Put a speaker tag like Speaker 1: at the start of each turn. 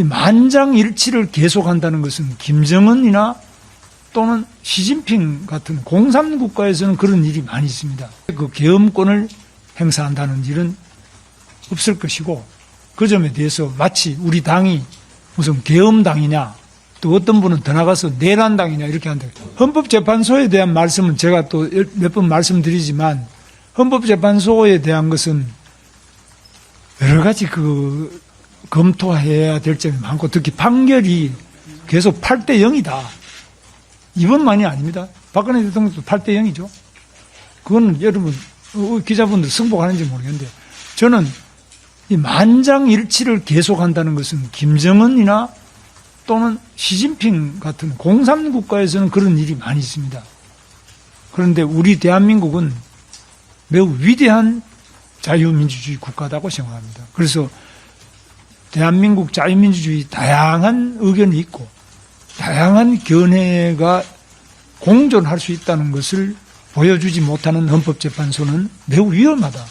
Speaker 1: 이 만장일치를 계속한다는 것은 김정은이나 또는 시진핑 같은 공산 국가에서는 그런 일이 많이 있습니다. 그 계엄권을 행사한다는 일은 없을 것이고 그 점에 대해서 마치 우리 당이 무슨 계엄당이냐 또 어떤 분은 더 나가서 내란당이냐 이렇게 한다. 헌법재판소에 대한 말씀은 제가 또 몇 번 말씀드리지만 헌법재판소에 대한 것은 여러 가지 그 검토해야 될 점이 많고 특히 판결이 계속 8대 0이다. 이번만이 아닙니다. 박근혜 대통령도 8대 0이죠. 그거는 여러분 어, 기자분들 승복하는지 모르겠는데 저는 이 만장일치를 계속한다는 것은 김정은이나 또는 시진핑 같은 공산 국가에서는 그런 일이 많이 있습니다. 그런데 우리 대한민국은 매우 위대한 자유민주주의 국가다고 생각합니다. 그래서 대한민국 자유민주주의 다양한 의견이 있고 다양한 견해가 공존할 수 있다는 것을 보여주지 못하는 헌법재판소는 매우 위험하다.